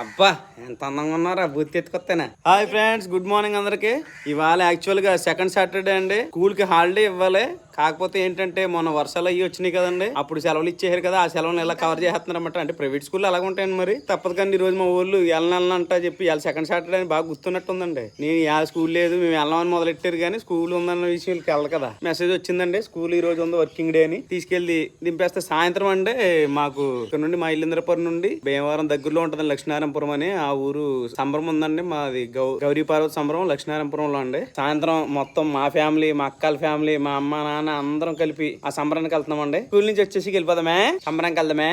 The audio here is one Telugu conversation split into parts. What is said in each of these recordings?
అబ్బా ఎంత అందంగా ఉన్నారా బూత్ ఎత్తుకొత్తేనా. హాయ్ ఫ్రెండ్స్ గుడ్ మార్నింగ్ అందరికి. ఇవాళ యాక్చువల్గా సెకండ్ సాటర్డే అండి. స్కూల్కి హాలిడే ఇవ్వాలి. కాకపోతే ఏంటంటే మొన్న వర్షాలు అయ్యి వచ్చినాయి కదండి. అప్పుడు సెలవులు ఇచ్చేసారు కదా ఆ సెలవులు ఎలా కవర్ చేస్తున్నారన్నమాట. అంటే ప్రైవేట్ స్కూల్ అలాగ ఉంటాయండి మరి. తప్పదు కానీ ఈ రోజు మా ఊళ్ళు వెళ్ళనంట చెప్పి ఇవాళ సెకండ్ సాటర్డే అని బాగా గుర్తున్నట్టుందండి. నేను ఆ స్కూల్ లేదు మేము వెళ్ళామని మొదలెట్టారు కానీ స్కూల్ ఉందన్న విషయం వెళ్ళదు కదా. మెసేజ్ వచ్చిందండి స్కూల్ ఈ రోజు ఉంది వర్కింగ్ డే అని. తీసుకెళ్ళి దింపేస్తే సాయంత్రం అండి మాకు ఇక్కడ నుండి మా ఇల్లింద్రపురం నుండి భీమవరం దగ్గరలో ఉంటుంది లక్ష్మీనారాయణపురం అని ఆ ఊరు సంబరం ఉందండి. మాది గౌ గౌరీ పార్వతి సంబరం లక్ష్మీనారాయణపురంలో అండి. సాయంత్రం మొత్తం మా ఫ్యామిలీ మా అక్కల ఫ్యామిలీ మా అమ్మ నాన్న అందరం కలిపి ఆ సంబరానికి వెళ్తున్నామండి స్కూల్ నుంచి వచ్చేసి వెళ్ళిపోదామే సంబరానికి వెళ్దామే.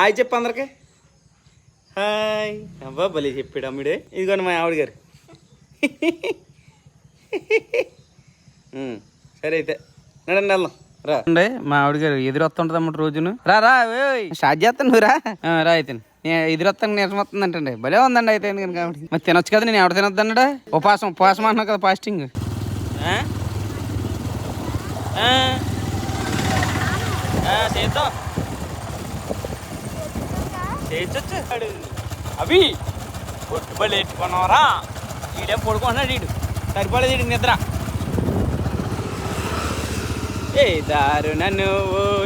హాయ్ చెప్పు అందరికి. హాయ్. అబ్బా భలే చెప్పాడు అమ్ముడే. ఇదిగోండి మా ఆవిడ గారు. సరే అయితే. నడండి వెళ్దాం. రా. అండి మా ఆవిడ గారు ఎదురొస్తుంటది అన్నమాట రోజును. రా రా స్టార్ట్ చేస్తాను నువ్వు రా. రా అయితే నేను ఎదురొస్తాను నీరసం వస్తుందంటండి. భలే ఉందండి అయితే కనుక. మరి తినొచ్చు కదా నేను ఎవడ తినొద్దన్నాడా ఉపాసం ఉపవాసం అంటున్నావు కదా ఫాస్టింగ్ చేద్దాం. చేయొచ్చు అవి పొట్టుబడి ఎట్టుకున్నావరా? ఈడే పడుకుంటున్నాడు వీడు సరిపడేది వీడికి నిద్ర. ఏ దారు నన్ను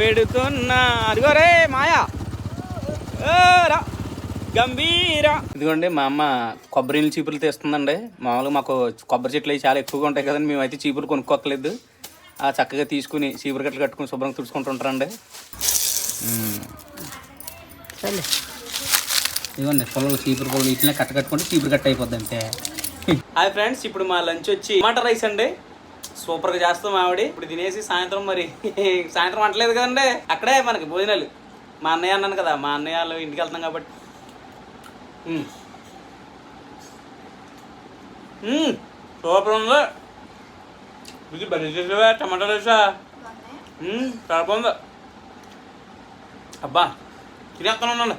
ఎడుతున్నా అదిగో మాయా. గంభీర. ఇదిగోండి మా అమ్మ కొబ్బరి నీళ్ళు చీపులు తీస్తుందండి. మామూలుగా మాకు కొబ్బరి చెట్లు అవి చాలా ఎక్కువగా ఉంటాయి కదండి మేమైతే చీపులు కొనుక్కోకలేదు ఆ చక్కగా తీసుకుని చీపురు గట్లు కట్టుకుని శుభ్రంగా తుడుచుకుంటుంటారండి ఇదిగోండి పొలం చీపురు పొలం ఇట్లా కట్ట కట్టుకుంటే చీపురు కట్ట అయిపోద్ది అంతే. హాయ్ ఫ్రెండ్స్ ఇప్పుడు మా లంచ్ వచ్చి టమాటా రైస్ అండి. సూపర్గా చేస్తాం ఆవిడ. ఇప్పుడు తినేసి సాయంత్రం మరి సాయంత్రం వంటలేదు కదండి అక్కడే మనకి భోజనాలు. మా అన్నయ్య అన్నాను కదా మా అన్నయ్య వాళ్ళు ఇంటికి వెళ్తాం కాబట్టి. సూపర్ ఉంది. ఇది బలి చేసేవా టమాటా రైసా? చాలా బాగుంది అబ్బా తినేస్తాను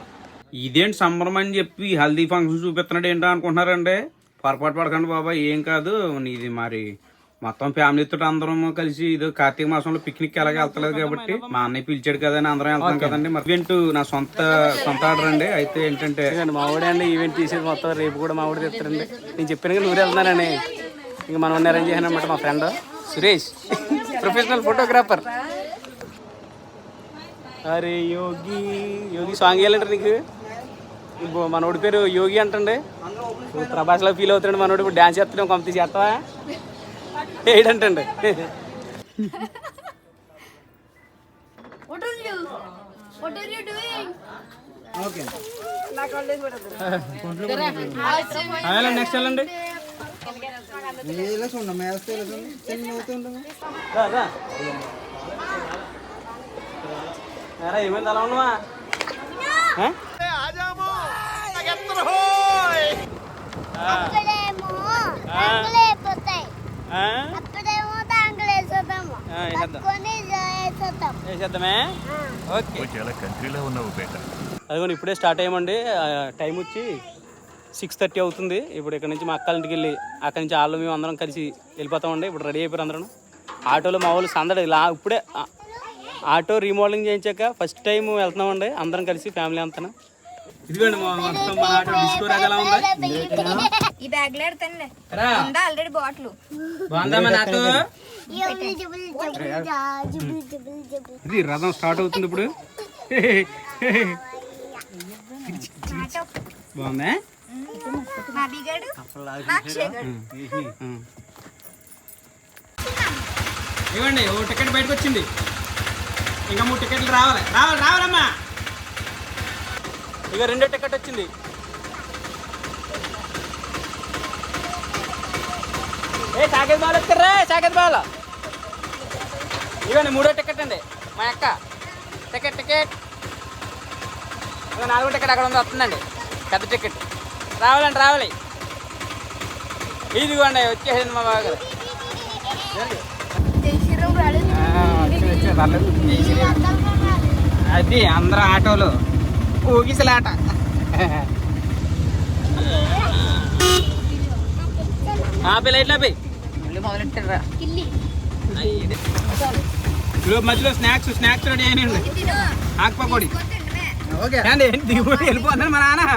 ఇదేంటి సంబరం అని చెప్పి హల్దీ ఫంక్షన్ చూపిస్తున్నాడు ఏంటో అనుకుంటున్నారండి? పొరపాటు పడకండి బాబా ఏం కాదు ఇది మరి మొత్తం ఫ్యామిలీతో అందరం కలిసి ఇది కార్తీక మాసంలో పిక్నిక్ ఎలాగ వెళ్తలేదు కాబట్టి మా అన్నయ్య పిలిచాడు కదా అని అందరం వెళ్తాం కదండి. మరి ఈవెంట్ నా సొంత సొంత ఆర్డర్ అండి. అయితే ఏంటంటే మా ఊడే అండి ఈవెంట్ తీసేది మొత్తం రేపు కూడా మా ఊడి తెస్తారండి. నేను చెప్పాను కదా ఊరు వెళ్తున్నానని ఇంక మనం అరేంజ్ చేశాను అనమాట మా ఫ్రెండ్ సురేష్ ప్రొఫెషనల్ ఫోటోగ్రాఫర్ అరే యోగి యోగి సాంగ్ వేయాలంటారు నీకు? ఇప్పుడు మనోడి పేరు యోగి అంటండి. ప్రభాస్లో ఫీల్ అవుతాడు మనోడు. ఇప్పుడు డ్యాన్స్ చేస్తున్నాం కంపెనీ చేస్తావా? ఏడంటండి. What are you? What are you doing? Okay. Awesome. Next వెళ్ళండి. ఏమైంది? అలా ఉన్నావా? ఆ? అప్పుడేమో ఆ. వేసేద్దాము. ఓకే. కంట్రీలో ఉన్నావు అదిగోండి ఇప్పుడే స్టార్ట్ అయ్యామండి. టైం వచ్చి సిక్స్ థర్టీ అవుతుంది. ఇప్పుడు ఇక్కడ నుంచి మా అక్కల ఇంటికి వెళ్ళి అక్కడి నుంచి వాళ్ళు మేము అందరం కలిసి వెళ్ళిపోతామండి. ఇప్పుడు రెడీ అయిపోయారు అందరం. ఆటోలో మా వాళ్ళు సందడి లా ఇప్పుడే ఆటో రీమోడలింగ్ చేయించాక ఫస్ట్ టైం వెళ్తున్నామండి. అందరం కలిసి ఫ్యామిలీ అంతా. ఇదిగోండి మా మొత్తం మన ఆటో డిస్కో రాగా ఎలా ఉంది ఈ బ్యాగ్లో ఎడతానులే రా. ఉందా ఆల్రెడీ బాటిల్? నాతో? ఇది రథం స్టార్ట్ అవుతుంది ఇప్పుడు. బాగుందా? ఇవ్వండి ఓ టికెట్ బయటకు వచ్చింది. ఇంకా మూడు టికెట్లు రావాలి. రావాలి రావాలమ్మా. ఇక రెండో టికెట్ వచ్చింది. ఏ సాకేత్ బాల్ ఎత్తుర్రే సాకేత్ బాల్. ఇవ్వండి మూడో టికెట్ అండి మా అక్క. Ticket ticket. ఇక నాలుగో టికెట్ అక్కడ ఉంది వస్తుందండి. పెద్ద టికెట్. రావాలండి రావాలి. ఇదిగోండి వచ్చేసింది మా బాగా అది అందరూ ఆటోలు. ఊగిసలాట ఆపే లైట్లు ఆపే మొదలెట్టారా కిల్లి మధ్యలో స్నాక్స్ స్నాక్స్ రెడీ అయినాయండి తిను ఆకుపకోడి తిండమే ఏంటి దిగుబడి వెళ్ళిపోతున్నాడు మా నాన్న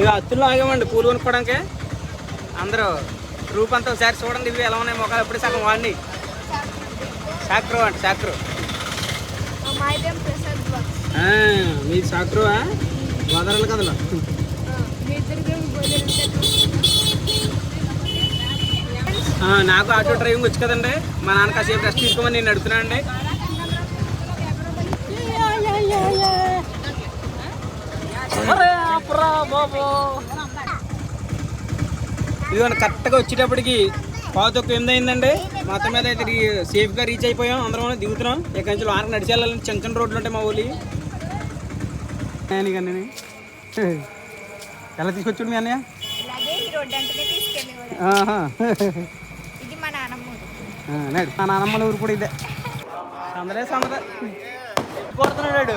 ఇక అత్తుల్లో ఆగామండి పూలు కొనుక్కోవడానికి. అందరూ గ్రూప్ అంతా ఒకసారి చూడండి ఇవి ఎలా ఉన్నాయి మొక్కలు ఎప్పుడు సగం వాడిని శాక్రో అంట శాక్రో. మాయదేం ప్రసాద్ బాక్స్. మీది శాక్రోవా వదరాలి కదలో. మీ ఇద్దరికి నాకు ఆటో డ్రైవింగ్ వచ్చు కదండి. మా నాన్న కాసేపు రెస్ట్ తీసుకోమని నేను అడుగుతున్నాను అండి ఇదిగోండి కరెక్ట్గా వచ్చేటప్పటికి పావు తక్కువ ఎనిమిది అయిందండి. మొత్తం మీద అయితే సేఫ్గా రీచ్ అయిపోయాం. అందరం దిగుతున్నాం. ఇక్కడి నుంచి వారం నడిచి వెళ్ళాలని చిన్న చిన్న రోడ్లు ఉంటాయి మా ఊలి నేను ఎలా తీసుకొచ్చాడు మీ అన్నయ్య? మా నాన్నమ్మ ఊరు. కూడా ఇదే. సందడే సందడే కొడుతున్నాడు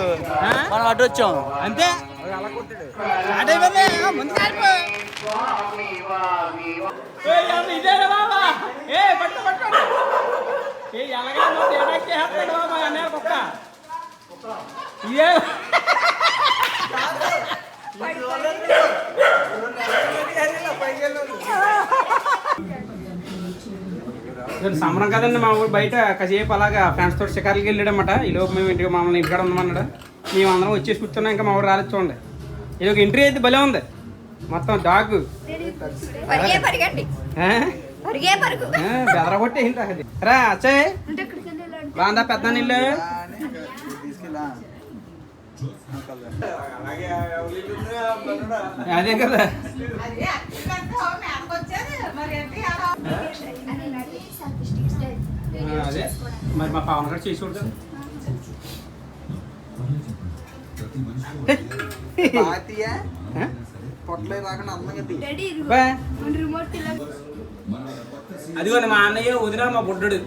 మనం అడ్డు వచ్చాం అంతే? ఇదేనా బాబా? పట్టు, పట్టు, కుక్క. ఇదే. ఇక్కడ సంబరం కదండి మా ఊరు బయట కాసేపు అలాగా ఫ్రెండ్స్ తోటి షికార్లకి వెళ్ళాడనమాట ఈ లోపు మేము ఇంటికి మమ్మల్ని ఇంటికాడ ఉన్నామన్నాడు మేము అందరం వచ్చేసి కూర్చున్నాం ఇంకా మా ఊరు రాలేదు చూడండి. ఇది ఒక ఎంట్రీ అయితే భలే ఉంది. మొత్తం డాగ్ పరిగే పరిగండి. ఆ? పరిగే పరుగు. ఆ, బెదర అది? రా అచ్చయ్ బాగుందా పెద్ద నీళ్ళు. అదే కదా. అదే మరి మా పవన్ గారు చేసి చూడదు అదిగోండి మా అన్నయ్య వదిన మా బుడ్డడు.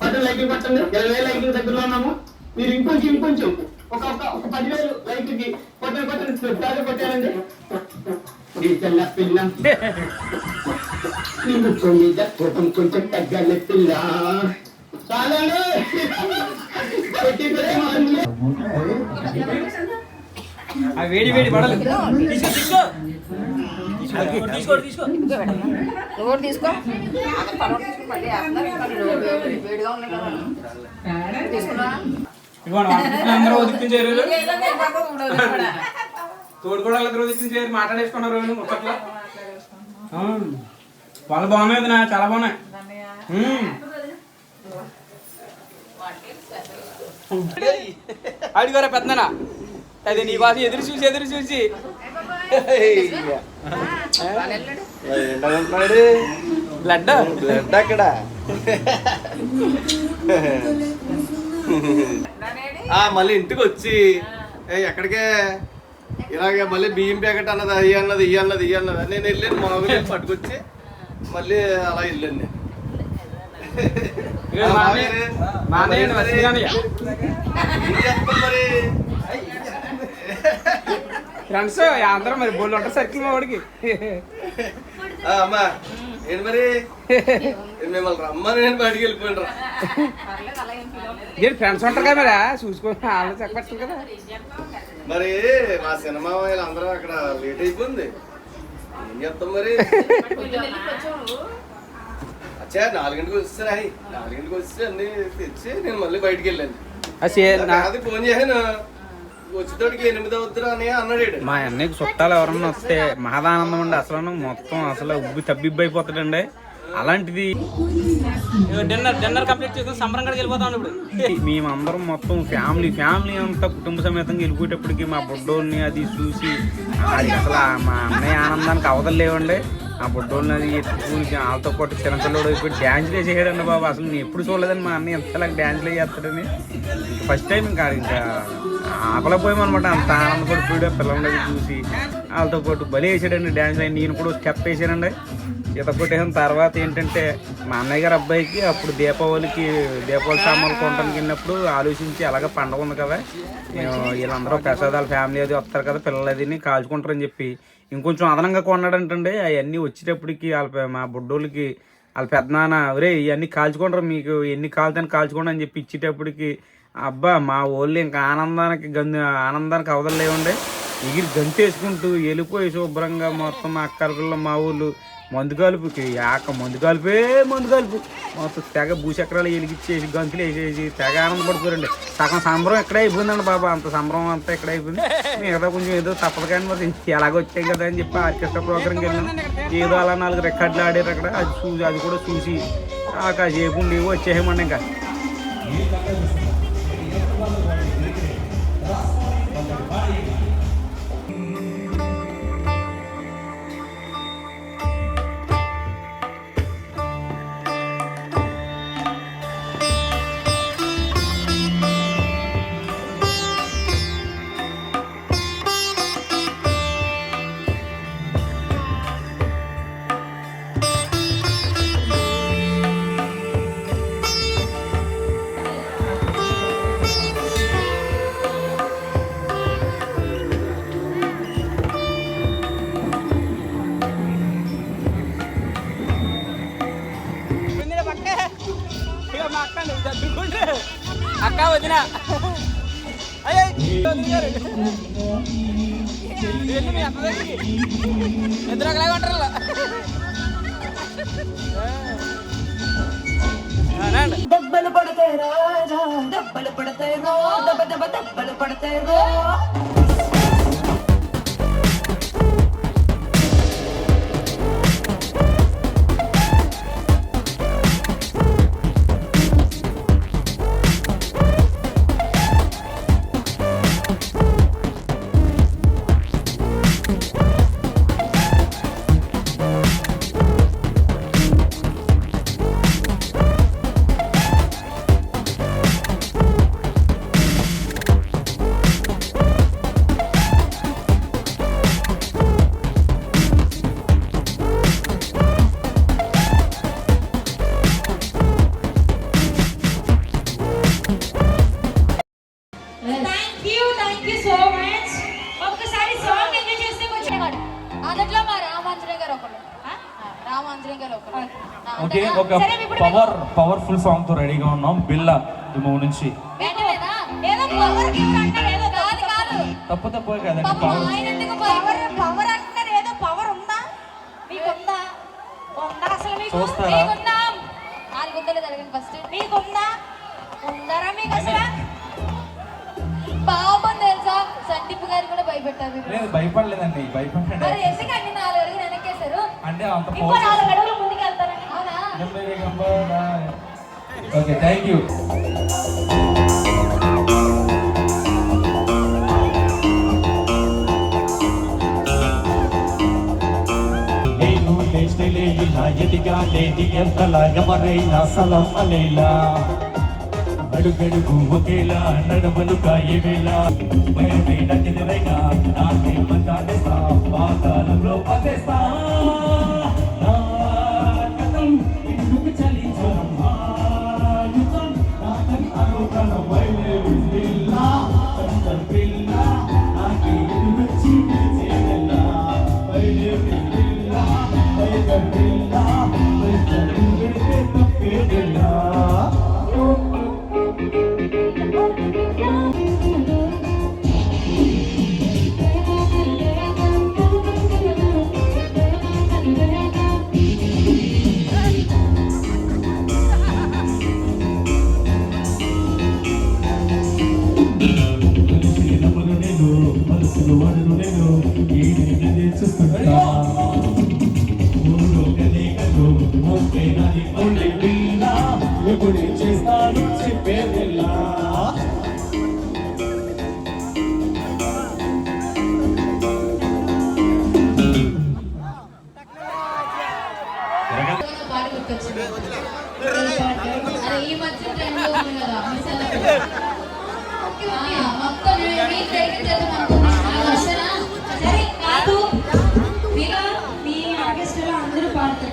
పది లైక్లు కొట్టండి ఇరవై వేల లైక్ల దగ్గరలో ఉన్నాము. మీరు ఇంకొంచెం ఇంకొంచెం. ఒక ఒక పదివేలు లైక్కి కొట్టండి కొట్టండి బాగా కొట్టారండి పిల్ల. మీద కోపం కొంచెం తగ్గాలి పిల్ల వేడి వేడి పడలు తీసుకో తీసుకో. తీసుకో తీసుకో. తీసుకో. తోడుకోవడాలు ఇద్దరు ఉదికించారు మాట్లాడేసుకున్నారు ముచ్చట్లో ఆ, వాళ్ళు బాగున్నాయి వదినా, చాలా బాగున్నాయి. అడిగారా పెద్దనా. అది నీ కోసం ఎదురు చూసి ఎదురు చూసి. బ్లడ్ బ్లడ్ అక్కడ ఆ మళ్ళీ ఇంటికి వచ్చి "ఏ, ఎక్కడికే? ఇలాగే మళ్ళీ బియ్యం ప్యాకెట్ అన్నది అయ్యి అన్నది ఇయ్యి అన్నది ఇయ్యి అన్నది. నేను మామూలు వెళ్ళి పట్టుకొచ్చి. మళ్ళీ అలా వెళ్ళాను నేను ఫ్రెండ్స్ అందరూ మరి బోల్ ఉంటారు సర్కిల్ మా వాడికి. అమ్మా ఏంటి మరి? మిమ్మల్ని రమ్మని నేను బయటికి వెళ్ళిపోయిన ఏంటి ఫ్రెండ్స్ ఉంటారు కదా మరి? చూసుకొని వాళ్ళు చెప్పచ్చు కదా. మరి మా సినిమా వాళ్ళు అందరూ అక్కడ లేట్ అయిపోయింది. చేస్తాం మరి? అచ్చా నాలుగింటికి వచ్చేసారు అయ్యి. నాలుగింటికి వచ్చి అన్ని తెచ్చి నేను మళ్ళీ బయటికి వెళ్ళాను. అది ఫోన్ చేశాను. వచ్చేటోడికి ఎనిమిది అవుతురా అని అన్నాడు. మా అన్నయ్యకి చుట్టాలు ఎవరన్నా వస్తే మహదానందం అండి. అసలు మొత్తం అసలు ఉబ్బి తబ్బిబ్బి అయిపోతాడండి అలాంటిది డిన్నర్ డిన్నర్ కంప్లీట్ చేసుకుని సంబరం కూడా వెళ్ళిపోతాం ఇప్పుడు. మేమందరం మొత్తం ఫ్యామిలీ ఫ్యామిలీ అంతా కుటుంబ సమేతంగా వెళ్ళిపోయేటప్పటికి మా బుడ్డోల్ని అది చూసి అది అసలు మా అన్నయ్య ఆనందానికి అవతలు లేవండి. ఆ బుడ్డోల్ని అది ఎత్తుకుని వాళ్ళతో పాటు చిన్నపిల్లడు ఇప్పుడు డ్యాన్స్ చేసేయడండి బాబు. అసలు నేను ఎప్పుడు చూడలేదని మా అన్నయ్య ఎంతలా డ్యాన్స్లు చేస్తాడని. ఫస్ట్ టైం ఇంకా ఇంకా ఆపలేకపోయామన్నమాట అంత ఆనందపడిపోయాడు పిల్లలందరూ చూసి. వాళ్ళతో పాటు బలి వేసాడండి డ్యాన్స్ అయ్యి నేను కూడా స్టెప్ వేసానండి. ఈత కొట్టేసిన తర్వాత ఏంటంటే మా అన్నయ్య గారు అబ్బాయికి అప్పుడు దీపావళికి దీపావళి సామాన్లు కొనడానికి వెళ్ళినప్పుడు ఆలోచించి అలాగే పండగ ఉంది కదా నేను వీళ్ళందరూ ప్రసాదాలు ఫ్యామిలీ అది వస్తారు కదా పిల్లలు అది కాల్చుకుంటారని చెప్పి ఇంకొంచెం అదనంగా కొన్నాడంటండి. అవన్నీ వచ్చేటప్పటికి వాళ్ళ మా బుడ్డోళ్ళకి వాళ్ళ పెద్దనాన్న ఒరే ఇవన్నీ కాల్చుకుంటారు మీకు ఎన్ని కాలుతాను కాల్చుకోండి అని చెప్పి ఇచ్చేటప్పటికి అబ్బా మా ఊళ్ళో ఇంకా ఆనందానికి గంతు ఆనందానికి అవదలేవండి ఎగిరి గంతేసుకుంటూ వెళ్ళిపోయి శుభ్రంగా మొత్తం మా మా ఊళ్ళు మందు కలుపుకి ఆక మందు కలిపే మందు కలుపు. మొత్తం తెగ భూచక్రాలు వెలిగిచ్చేసి గంతులు వేసేసి తెగ ఆనందపడిపోరండి సగం సంబరం ఎక్కడ అయిపోయిందండి బాబా. అంత సంబరం అంతా ఎక్కడ అయిపోయింది. మిగతా కొంచెం ఏదో తప్పదు కానీ మరి ఎలాగొచ్చాయి కదా అని చెప్పి ఆర్కెస్ట్రా ప్రోగ్రామ్కి వెళ్ళాం. ఏదో అలా నాలుగు రికార్డులు ఆడారు అక్కడ. అది చూసి అది కూడా చూసి ఆ కాసేపు ఉండి వచ్చేయమండి ఇంకా. వదిన. ఇద్దరు ఒకలాగా ఉంటారు దెబ్బలు పడతాయి రాజా దెబ్బలు పడతాయి రో దెబ్బ దెబ్బ దెబ్బలు పడతాయి రో. పవర్ఫుల్ సాంగ్తో రెడీగా ఉన్నాం. బిల్లా ఈ మూవ్ నుంచి. తప్పు తప్పే కదండి చూస్తారా? పాపం తెలుసా? సందీప్ గారు కూడా భయపెట్టారు లేదు భయపడలేదండి భయపడ్డాడు. మరి ఎందుకండి నాలుగు అడుగులు వెనక్కేశారు? అంటే అంత ముందుకు వెళ్తారని అవునా? ఓకే థ్యాంక్ యూ ఎదిగా లేని ఎంతలా ఎవరైనా సలం అనేలా అడుగడుగు ఒకేలా నడవలు కాయవేలా భయమైన ఎదురైనా నాకే మందాడేస్తా పాతాలంలో పదేస్తా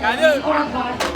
కాదు